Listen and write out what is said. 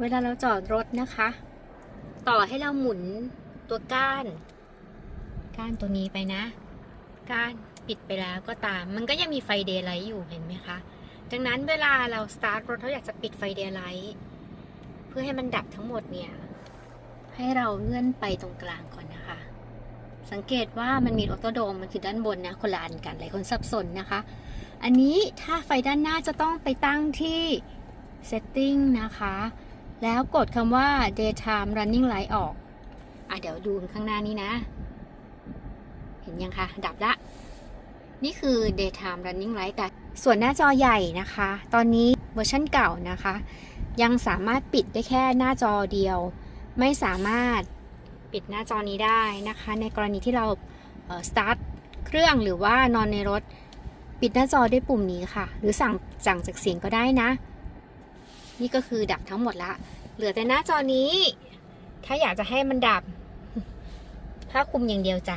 เวลาเราจอดรถนะคะ ต่อให้เราหมุนตัวก้าน ก้านตัวนี้ไปนะ ก้านปิดไปแล้วก็ตาม มันก็ยังมีไฟเดย์ไลท์อยู่เห็นไหมคะ ดังนั้นเวลาเราสตาร์ทรถเราอยากจะปิดไฟเดย์ไลท์เพื่อให้มันดับทั้งหมดเนี่ย ให้เราเลื่อนไปตรงกลางก่อนนะคะ สังเกตว่ามันมีออโตโดมมันคือด้านบนนะคนละอันกันหลายคนสับสนนะคะ อันนี้ถ้าไฟด้านหน้าจะต้องไปตั้งที่ setting นะคะ แล้วกดคำว่า daytime running light ออก อะเดี๋ยวดูข้างหน้านี้นะ เห็นยังคะ ดับละ นี่คือ daytime running light แต่ส่วนหน้าจอใหญ่นะคะ ตอนนี้เวอร์ชันเก่านะคะ ยังสามารถปิดได้แค่หน้าจอเดียว ไม่สามารถปิดหน้าจอนี้ได้นะคะ ในกรณีที่เราเอ่อ start เครื่องหรือว่านอนในรถ ปิดหน้าจอด้วยปุ่มนี้ค่ะ หรือสั่งสั่งจากเสียงก็ได้นะ นี่ก็คือดับทั้งหมดละ เหลือแต่หน้าจอนี้ ถ้าอยากจะให้มันดับ ถ้าคุมอย่างเดียวจ้ะ